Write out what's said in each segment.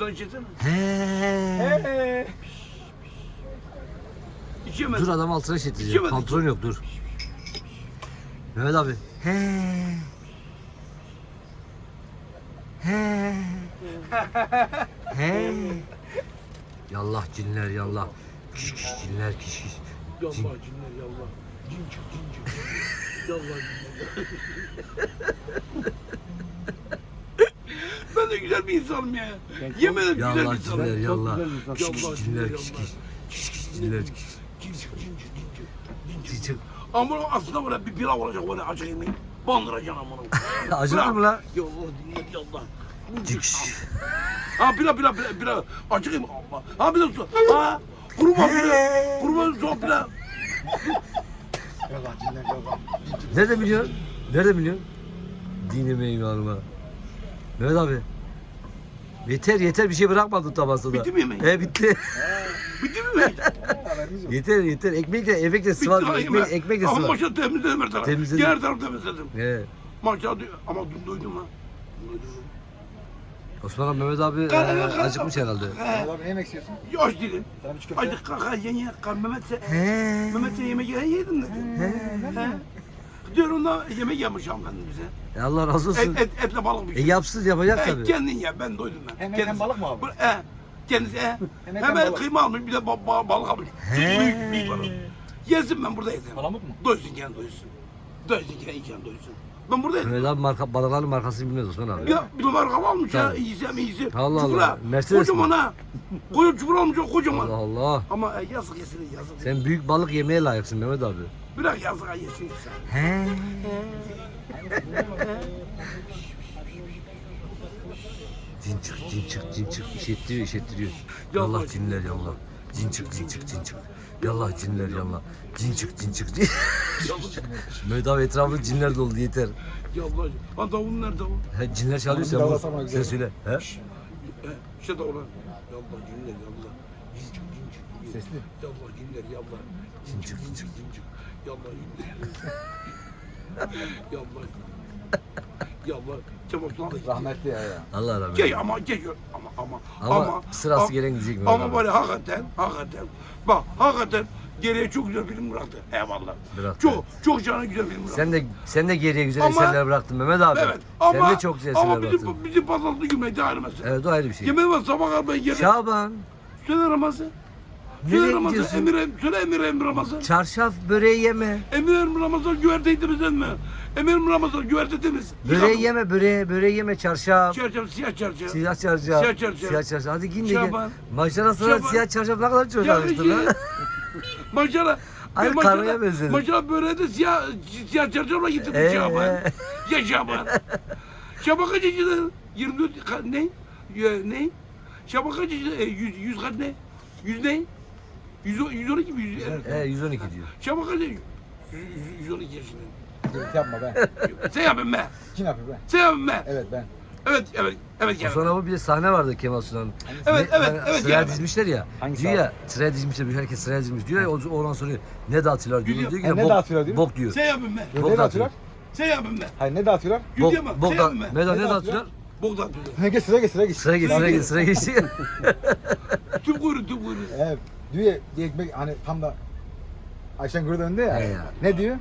Lan içesene. He. İçemez. Dur adam altına işletecek. İçemedik. Kontrol yok dur. Mehmet abi. He. He. He. Yallah cinler yallah. Kiş kiş cinler kiş kiş. Yallah cinler yallah. Cin çık cin çık. Yallah cinler. güzel bir insanım ya. Yemin ederim güzel bir Yallah insanım. cinler yallah. kiş Yallah cinler yallah. kiş. Kiş kiş cinler kiş. Cin cin cin. Cin çık. Cin çık. Ama aslında böyle bir pilav olacak böyle acı yemeği. Bandıracaksın amına. Acıktın mı lan? Yallah dinle yallah. Ciks. Ha pilav pilav pilav pilav. Acı yemeği Allah. Ha bir de su. Ha kuru fasulye. Kuru fasulye pilav. Yalan cinler yalan. Nerede biliyorsun? Nerede biliyorsun? Dinime imanıma. Mehmet abi. Yeter yeter bir şey bırakmadın tabasında. Bitti mi yemeğin? He bitti. Bitti mi mi? Yok. yeter yeter. Ekmek de ekmek de sıvar. Bitti Ekmek, ekmek de Ama sıvar. maşallah temizledim her tarafı. Temizledin. Her tarafı temizledim. He. Maşallah diyor- ama dün duydum ha. Dün duydum. Osman abi Mehmet abi e, kalk, kalk. acıkmış herhalde. He. Abi ne yemek istiyorsun? Yaş değilim. Sana bir köfte. Hadi kalk hadi yenge kalk Mehmet sen. He. Mehmet sen yemek ye- yedin dedi. He. Diyor ona yemek yapmış hanımefendi bize. E, Allah razı olsun. Et, et, etle balık bir E şey. yapsın yapacak He, tabii. kendin ye ben doydum ben. Hem et Kendisi- balık mı abi? Bu- He. Kendisi he. Hem et hem Hemen balık. kıyma almış bir de ba- ba- balık almış. He. Büyük büyük balık. Yesin ben burada yesin. Palamut mu? Doysun kendi doysun. Doysun kendi iken doysun. Ben burada. Mehmet abi marka, balıkların markasını bilmez Osman abi. Ya bir numara hava almış ya. Tabii. İyisi hem iyisi. Allah. Allah. Mercedes Kocaman mi? ha. Koca çukur almış o kocaman. Allah Allah. Ama e, yazık yesin yazık. Sen büyük balık yemeye layıksın Mehmet abi. Bırak yazık ha, yesin sen. He. Cin çık, cin çık, cin çık. İşettiriyor, işettiriyor. Yallah Yallah cinler yallah. Cin çık, cin çık, cin çık. Yallah cinler yallah. Cin çık, cin çık. Mehmet abi etrafı cinler doldu yeter. Yallah. Ha davul nerede davul? He, cinler çalıyor sen, atsana sen güzel. söyle. He? İşte davul. ha. Yallah cinler yallah. Cin çık cin çık. Sesli. Yallah cinler yallah. Cin çık, cin çık. Cin çık. Yallah cinler. Yallah. Yallah. Çabuklar da Rahmetli ya ya. Allah rahmet Gel eylesin. ama gel ama ama Ama sırası gelen gidecek Mehmet Ama böyle hakikaten hakikaten bak hakikaten geriye çok güzel film bıraktı. Eyvallah. Bıraktı, Çok çok canı güzel film bıraktı. Sen de sen de geriye güzel Ama- eserler bıraktın Mehmet abi. evet ama sen de çok güzel ama eserler bizim bıraktın. bizim pazarlığı gülmeyi ayrı mesele. Evet o ayrı bir şey. Yemin var sabah kadar ben yerim. Şaban. Söyle Ramazan. Söyle Ramazan. Emir, em- söyle Emir Emir Ramazan. Çarşaf böreği yeme. Emir Emir Ramazan güverte temizlen mi? Emir Emir Ramazan güverte temiz. Böreği yeme böreği, böreği yeme çarşaf. Çarşaf siyah çarşaf. Siyah çarşaf. Siyah çarşaf. Siyah çarşaf. Hadi giyin de gel. Şaban. Maşallah sana Şaban. siyah çarşaf ne kadar çok yakıştı lan. Maşallah. Ay, ben karıya maşallah- benzedin. Maşallah böreğe de siyah, siyah çarşafla getirdim Ee? Şaban. Ya Şaban. Şaban kaç yaşında? 24 ka- ne? Ya, ne? Şaban kaç yaşında? E, 100, 100 kaç ne? 100 ne? 100, 112 mi? 100, He 112 diyor. Şaban kaç? 100, 112 yaşında. Gürültü yapma be. Sen yapın be. Kim yapıyor be? Sen yapın be. Evet ben. Evet, evet, evet. Gel. sonra bu bir de sahne vardı Kemal Sunal'ın. Evet, Ne- evet, hani evet, Sıraya yani. dizmişler ya. Hangi diyor ya sıraya dizmişler. Herkes sıraya dizmiş. Diyor ya o oğlan soruyor. Ne dağıtıyorlar diyor. Güzel. Diyor ki E, ne bok, dağıtıyorlar diyor? bok diyor. Sen yapın be. Yo, Bok Ne dağıtıyor. dağıtıyorlar? Sen yapın be. Hayır ne dağıtıyorlar? Gül Bok, diyemem, bok sen da, yapın be. ne, Ne dağıtıyorlar? dağıtıyorlar? Bok da atıyorlar. Ne geç sıra geç sıra geç. Sıra geç, sıra geç, sıra geç. Tüm kuyruğu. Evet. Diyor ya ekmek hani tam da Ayşen Gür'ün önünde ya. He ya. Ne diyor?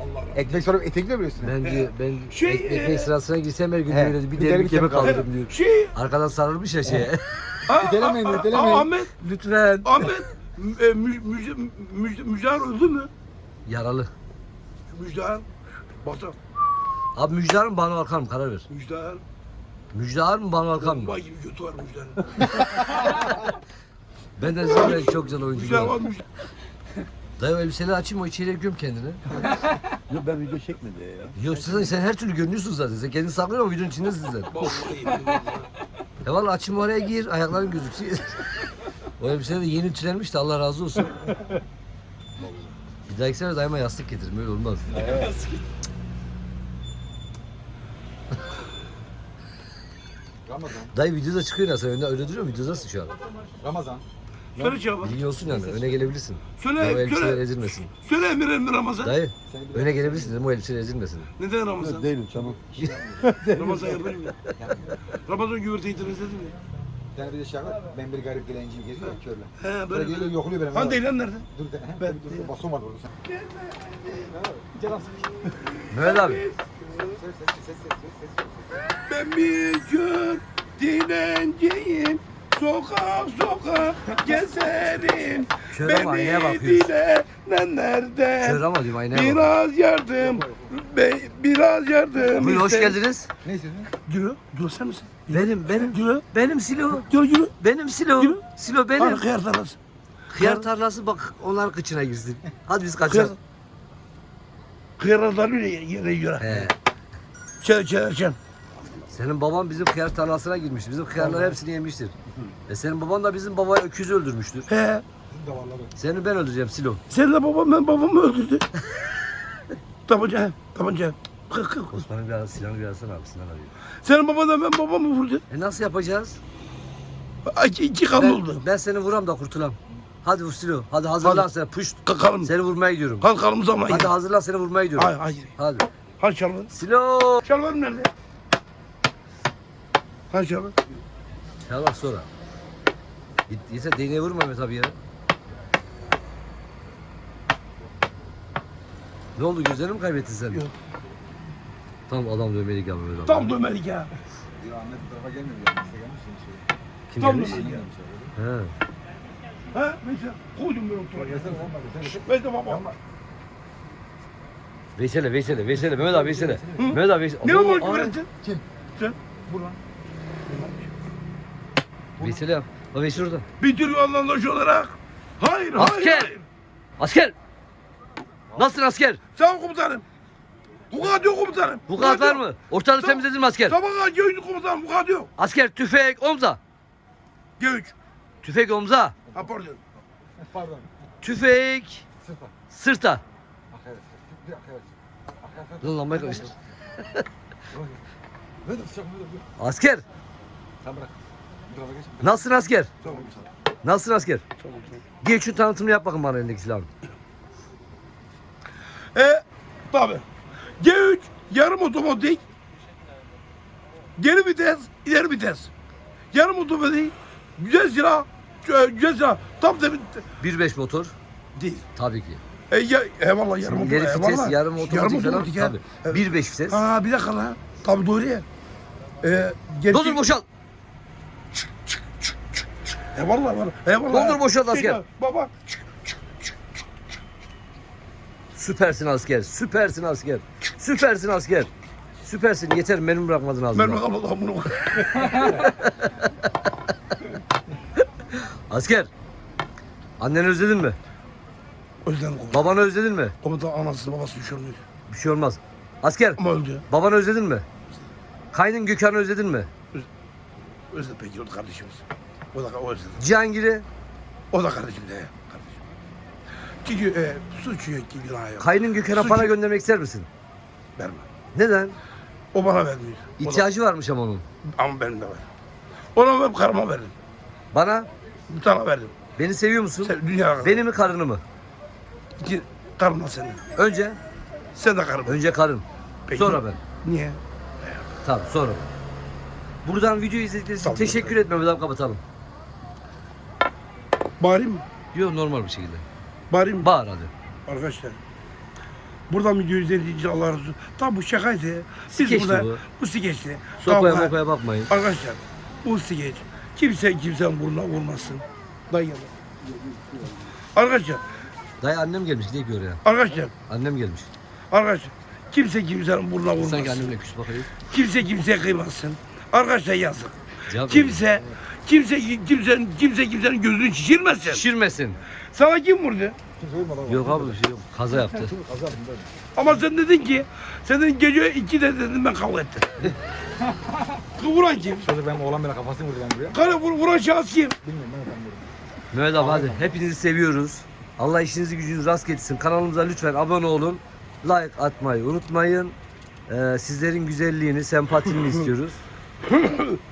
Allah Ekmek etekliyor böyle üstüne. Ben diyor, ben Şey, ek- e, ekmek sırasına girsem her gün he, böyle bir bir kemik alırım. alırım diyor. Şey, Arkadan sarılmış ya şeye. Ha, İtelemeyin, ha, ha, itelemeyin. Ahmet, Lütfen. Ahmet, e, mü, müjde, müjde, Müjdehan öldü mü? Yaralı. Müjdehan, basa, Abi Müjdehan mı Banu Alkan mı? Karar ver. Müjdehan, Müjdehan mı Banu Alkan mı? bomba gibi götü var Müjdehan'ın. Ben de zaten çok güzel oyuncu var. Müjdehan. Dayı o elbiseleri açayım o içeriye göm kendini. Yok ben video çekmedi ya. Yok sen, sen her türlü görünüyorsun zaten. Sen kendini saklıyorsun ama videonun içindesin sen. Vallahi billahi. Ya valla açayım oraya gir ayakların gözüksün. o elbiseler de yeni ütülenmiş de Allah razı olsun. Bir dahaki sefer dayıma yastık getirin böyle olmaz. Ramazan. Dayı videoda çıkıyor ya sen önde öyle duruyor mu? Videodasın şu an. Ramazan. Söyle cevabı. Bilgin olsun yani öne gelebilirsin. Söyle, o elbiseler söyle. ezilmesin. Söyle Emir Emir Ramazan. Dayı öne gelebilirsin dedim o elbiseler ezilmesin. Neden Ramazan? Değilim tamam. Ramazan yapayım mı? Ramazan güverteyi izledin mi? Bir tane bir de şarkı var. Ben bir garip dilenciyim geziyor ya körle. He Böyle böyle. geliyor yokluyor beni. Hande İlhan nerede? Dur de. Ben- dur. Baston var burada. Mehmet abi. Ses ses ses ses ses ses. Ben bir kör dilenciyim. Sokak sokak gezerim. Kör ama aynaya Beni bakıyor. dilenenlerden Kör ama diyorum aynaya bak. biraz yardım. Be, biraz yardım. Buyurun hoş isterim. geldiniz. Ne istedin? Yürü. Yürü sen misin? Benim benim Yürü. benim Silo. Yürü yürü. Benim Silo. Yürü. Silo benim. Hadi kıyar tarlası. Hıyar tarlası bak onların kıçına girsin. Hadi biz Kıyar. kaçalım. Kıyarlar yürü yere yürü. He. Çel çel çel. Senin baban bizim hıyar tarlasına girmiş. Bizim hıyarlar hepsini yemiştir. E senin baban da bizim babaya öküzü öldürmüştür. He. Seni ben öldüreceğim Silo. Sen de babam ben babamı öldürdü. tabanca. Tabanca. Kık kık. Osman'ın bir arası, Sinan'ı bir arasana abi. Sinan arıyor. Senin baban da ben babamı vurdu. E nasıl yapacağız? İki, iki kan Ben, oldu. ben seni vuram da kurtulam. Hadi vur Silo. Hadi hazırlan Hadi. sen. Puş. Kalkalım. Seni vurmaya gidiyorum. Kalkalım zaman. Hadi hazırlan seni vurmaya gidiyorum. Hayır hayır. Hadi. Hadi şalvar. Silo. Şalvarım nerede? Hadi şalvar. Ya bak sonra. Yeter değneğe vurma Mehmet abi ya. Ne oldu gözlerini mi kaybettin sen? Yok. Tam adam dövmelik ya Mehmet abi. Tam dömelik ya. Ya anne bu tarafa gelmiyor ya. Gelmiş şimdi şöyle. Kim tam gelmiş? dömelik. Gelmiş He. abi. He? Mesela koydum ben oturaya. Gelsene olmadı. Sen de Ben de babam. Veysel'e, Veysel'e, Veysel'e, Mehmet abi Veysel'e. Mehmet abi Veysel'e. Ne Oo, var ay. güveretin? Kim? Sen. Vur lan. Veysel'e yap. O Veysel orada. Bir tür vatandaş olarak. Hayır hayır. Asker! hayır. Asker! Nasılsın asker? Sağ ol komutanım. Bu kadar yok komutanım. Bu kağıt var yok. mı? Ortalığı Tamam. temizledin mi asker? Sabah kadar göğüslü komutanım bu kadar yok. Asker tüfek omza. Göğüç. Tüfek omza. Ha pardon. Pardon. Tüfek sırta. Akaret. Lan mı dur. Asker. Sen bırak. Nasılsın asker? Tamam. Nasılsın asker? Tamam. tamam. Gel şu tanıtımını yap bakın bana elindeki silahın. E tabi. G3 yarım otomatik. Geri vites, ileri vites. Yarım otomatik. Güzel silah. e, Güzel silah. Tam da 1.5 motor. değil. Tabii ki. E, ya, eyvallah yarım Şimdi otomatik. ileri vites, yarım otomatik yarım falan. otomatik ya. Tabii. Evet. 1.5 vites. Ha bir dakika lan. Tabii doğru ya. E, gerçek- Doldur boşalt. Eyvallah eyvallah. Eyvallah. Doldur boşalt Şey, asker. Baba. Süpersin asker. Süpersin asker. Süpersin asker. Süpersin. Yeter benim bırakmadın ağzına. Mermi kapalı bunu. Asker. Anneni özledin mi? Özlem komutan. Babanı özledin mi? Komutan anasız babası bir şey olmuyor. Bir şey olmaz. Asker. Ama öldü. Babanı özledin mi? Kaynın Gökhan'ı özledin mi? Özlem peki o da kardeşimiz. O da o. Cihangir'i, O da kardeşim de. Kardeşim. Çünkü e, suçu yok ki günah yok. Kaynın Gökhan'a Suç- para göndermek ister misin? Verme. Neden? O bana vermiyor. O da- İhtiyacı varmış ama onun. ama benim de var. Ona ben karıma verdim. Bana, Bir tane verdim. beni seviyor musun? Sen dünya Beni mi karını mı? İki karımla seni. Önce, Sen de karım. önce karın. Peki. Sonra ben. Niye? Tamam sonra ben. Buradan video izledikleriniz için Tamam, teşekkür etme Mehmet abi kapatalım. Bağırayım mı? Yok normal bir şekilde. Bağırayım mı? Bağır hadi. Arkadaşlar. Buradan video izlediğiniz için Allah razı olsun. Tamam bu şakaydı. Biz Skeçti burada, bu. bu skeçti. Sopaya Tamam, ha. mopaya bakmayın. Arkadaşlar bu skeç. Kimse kimsenin burnuna vurmasın. Dayı. Arkadaşlar, Dayı annem gelmiş gidelim ki oraya. arkadaşlar, Annem gelmiş. arkadaşlar. Kimse kimsenin burnuna vurmasın. Sanki annemle küs bakayım. Kimse kimseye kıymasın. Arkadaşlar yazık. Kimse kimse kimsenin kimse kimsenin gözünü şişirmesin. Şişirmesin. Sana kim vurdu? Yok abi bir şey yok. Kaza yaptı. Ama sen dedin ki sen dedin gece iki de dedin ben kavga ettim. vuran kim? Şöyle benim oğlan bana kafasını vurdu ben buraya. Kale vur, vuran şahıs kim? Bilmiyorum ben efendim vurdum. Mehmet abi hadi. Hepinizi seviyoruz. Allah işinizi gücünüzü rast getirsin. Kanalımıza lütfen abone olun. Like atmayı unutmayın. Ee, sizlerin güzelliğini, sempatini istiyoruz.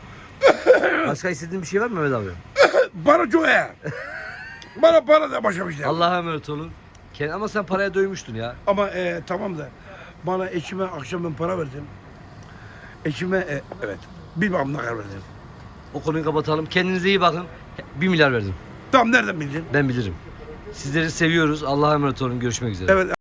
Başka istediğin bir şey var mı Mehmet abi? Bana Joe. Bana para da başa bir şey. Allah'a emanet olun. Ken- Ama sen paraya doymuştun ya. Ama e, tamam da bana eşime akşam ben para verdim. Eşime e, evet bir babam ne kadar verdim. O konuyu kapatalım. Kendinize iyi bakın. 1 milyar verdim. Tamam nereden bildin? Ben bilirim. Sizleri seviyoruz. Allah'a emanet olun. Görüşmek üzere. Evet